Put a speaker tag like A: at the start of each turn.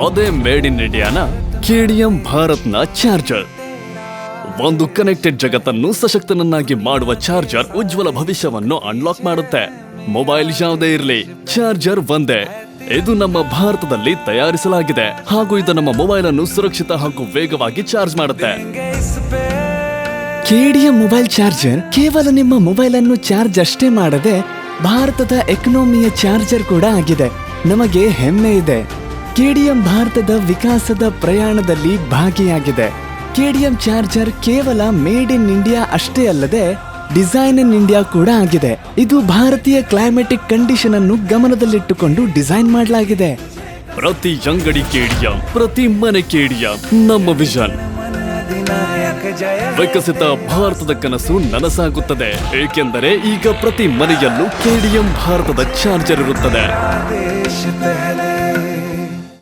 A: ಅದೇ made in ಇಂಡಿಯಾನ KDM ಭಾರತ್ನ ಚಾರ್ಜರ್ ಒಂದು ಕನೆಕ್ಟೆಡ್ ಜಗತ್ತನ್ನು ಸಶಕ್ತನನ್ನಾಗಿ ಮಾಡುವ ಚಾರ್ಜರ್ ಉಜ್ವಲ ಭವಿಷ್ಯವನ್ನು ಅನ್ಲಾಕ್ ಮಾಡುತ್ತೆ. ಮೊಬೈಲ್ ಯಾವುದೇ ಇರಲಿ ಚಾರ್ಜರ್ ಒಂದೇ. ಇದು ನಮ್ಮ ಭಾರತದಲ್ಲಿ ತಯಾರಿಸಲಾಗಿದೆ. ಹಾಗೂ ಇದು ನಮ್ಮ ಮೊಬೈಲ್ ಅನ್ನು ಸುರಕ್ಷಿತ ಹಾಗೂ ವೇಗವಾಗಿ ಚಾರ್ಜ್ ಮಾಡುತ್ತೆ.
B: ಕೆಡಿಎಂ ಮೊಬೈಲ್ ಚಾರ್ಜರ್ ಕೇವಲ ನಿಮ್ಮ ಮೊಬೈಲ್ ಅನ್ನು ಚಾರ್ಜ್ ಅಷ್ಟೇ ಮಾಡದೆ, ಭಾರತದ ಎಕನಾಮಿಯ ಚಾರ್ಜರ್ ಕೂಡ ಆಗಿದೆ. ನಮಗೆ ಹೆಮ್ಮೆ ಇದೆ. ಕೆಡಿಎಂ ಭಾರತದ ವಿಕಾಸದ ಪ್ರಯಾಣದಲ್ಲಿ ಭಾಗಿಯಾಗಿದೆ. ಕೆಡಿಎಂ ಚಾರ್ಜರ್ ಕೇವಲ ಮೇಡ್ ಇನ್ ಇಂಡಿಯಾ ಅಷ್ಟೇ ಅಲ್ಲದೆ ಡಿಸೈನ್ ಇನ್ ಇಂಡಿಯಾ ಕೂಡ ಆಗಿದೆ. ಇದು ಭಾರತೀಯ ಕ್ಲೈಮ್ಯಾಟಿಕ್ ಕಂಡೀಷನ್ ಅನ್ನು ಗಮನದಲ್ಲಿಟ್ಟುಕೊಂಡು ಡಿಸೈನ್ ಮಾಡಲಾಗಿದೆ.
A: ಪ್ರತಿ ಅಂಗಡಿ ಕೇಡಿಯ ಪ್ರತಿ ಮನೆ ಕೇಡಿಯ ನಮ್ಮ ವಿಷನ್. ವಿಕಸಿತ ಭಾರತದ ಕನಸು ನನಸಾಗುತ್ತದೆ. ಏಕೆಂದರೆ ಈಗ ಪ್ರತಿ ಮನೆಯಲ್ಲೂ ಕೆಡಿಎಂ ಭಾರತದ ಚಾರ್ಜರ್ ಇರುತ್ತದೆ.